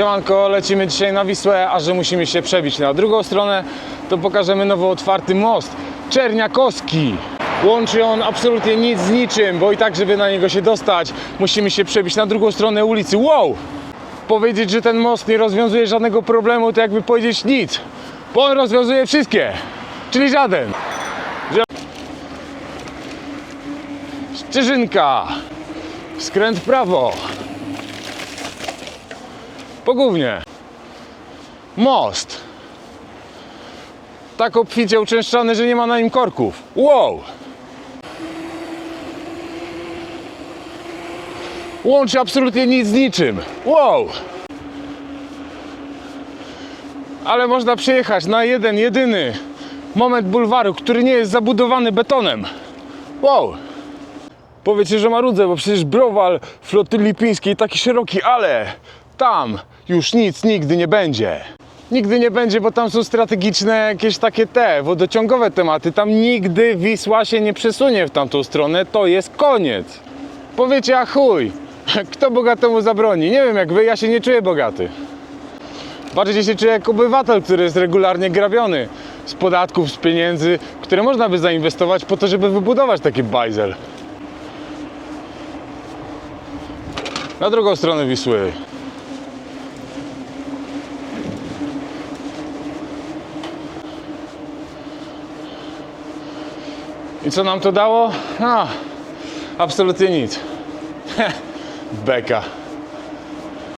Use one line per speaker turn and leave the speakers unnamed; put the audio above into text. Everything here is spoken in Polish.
Siemanko, lecimy dzisiaj na Wisłę, a że musimy się przebić na drugą stronę, to pokażemy nowo otwarty most Czerniakowski. Łączy on absolutnie nic z niczym, bo i tak, żeby na niego się dostać, musimy się przebić na drugą stronę ulicy. Wow! Powiedzieć, że ten most nie rozwiązuje żadnego problemu, to jakby powiedzieć nic, bo on rozwiązuje wszystkie, czyli żaden. Ścieżynka, skręt w prawo, Pogównie. Most. Tak obficie uczęszczany, że nie ma na nim korków. Wow! Łączy absolutnie nic z niczym. Wow! Ale można przyjechać na jeden, jedyny moment bulwaru, który nie jest zabudowany betonem. Wow! Powiecie, że marudzę, bo przecież browal floty lipińskiej taki szeroki, ale tam już nic nigdy nie będzie. Nigdy nie będzie, bo tam są strategiczne jakieś takie te wodociągowe tematy. Tam nigdy Wisła się nie przesunie w tamtą stronę. To jest koniec. Powiecie, a chuj, kto bogatemu zabroni? Nie wiem jak wy, ja się nie czuję bogaty. Bardziej się czuję jak obywatel, który jest regularnie grabiony z podatków, z pieniędzy, które można by zainwestować po to, żeby wybudować taki bajzel. Na drugą stronę Wisły. I co nam to dało? No, absolutnie nic. Beka.